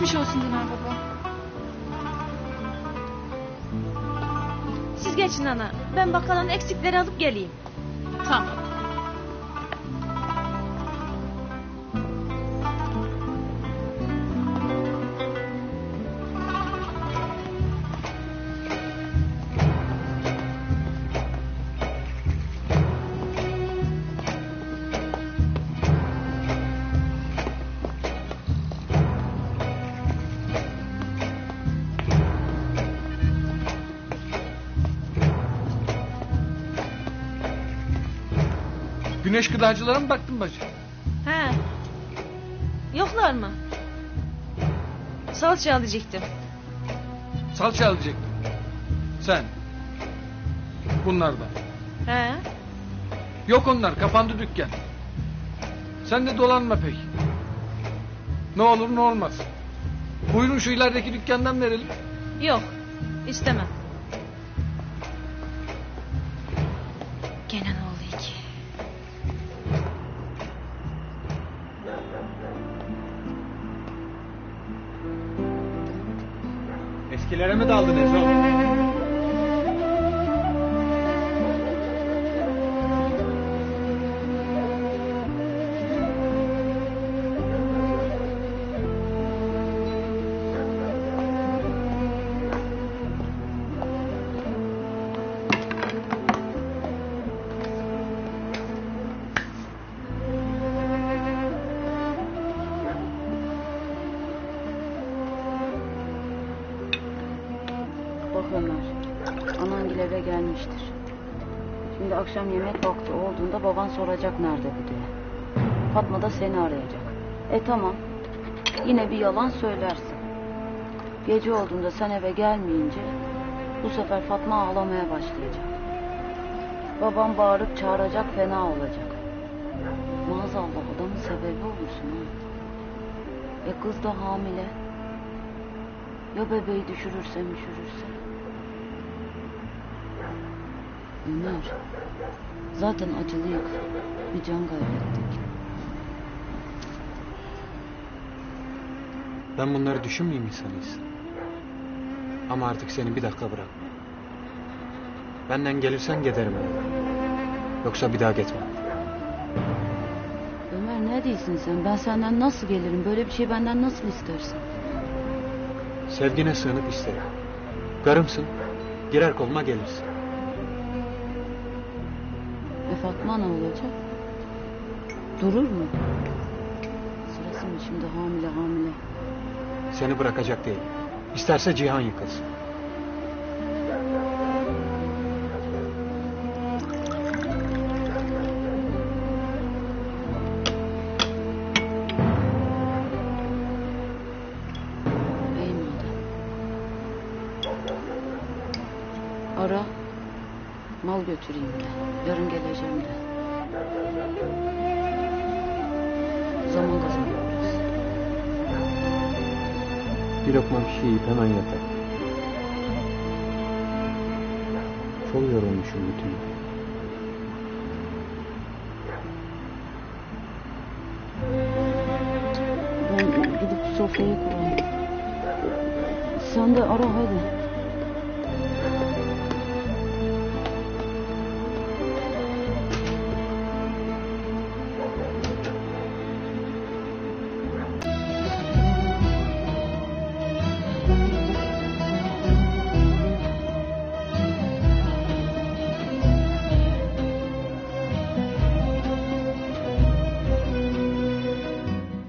Geçmiş olsun Dinar baba. Siz geçin ana. Ben bakkalan eksikleri alıp geleyim. Tamam. Güneş gıdacılara mı baktın bacı? He. Yoklar mı? Salça alacaktım. Salça alacaktın. Sen. Bunlar da. He. Yok onlar kapandı dükkan. Sen de dolanma pek. Ne olur ne olmaz. Buyurun şu ilerideki dükkandan verelim. Yok. istemem. Eskilere mi daldın Ezo? Ömer, anangil eve gelmiştir. Şimdi akşam yemek vakti olduğunda baban soracak nerede bu diye. Fatma da seni arayacak. E tamam, yine bir yalan söylersin. Gece olduğunda sen eve gelmeyince bu sefer Fatma ağlamaya başlayacak. Babam bağırıp çağıracak fena olacak. Maazallah adamın sebebi olursun ha. E kız da hamile. Ya bebeği düşürürse müşürürse? Ömer, zaten acılıyık. Bir can kaybettik. Ben bunları düşünmeyeyim sanıyorsun? Ama artık seni bir dakika bırakmam. Benden gelirsen giderim. Yoksa bir daha gitmem. Ömer ne diyorsun sen? Ben senden nasıl gelirim? Böyle bir şey benden nasıl istersin? Sevgine sığınıp isterim. Karımsın. Girer koluma gelirsin. Fatma ne olacak? Durur mu? Sırası mı şimdi hamile hamile? Seni bırakacak değil. İsterse cihan yıkılsın. İyi madem. Ara. Mal götüreyim de. Yarın geleceğim de. Zaman kazanıyoruz. Bir lokma bir şey yiyip hemen yatar. Çok yorulmuşum bütün gün. Ben gidip sofrayı kurayım. Sen de ara hadi.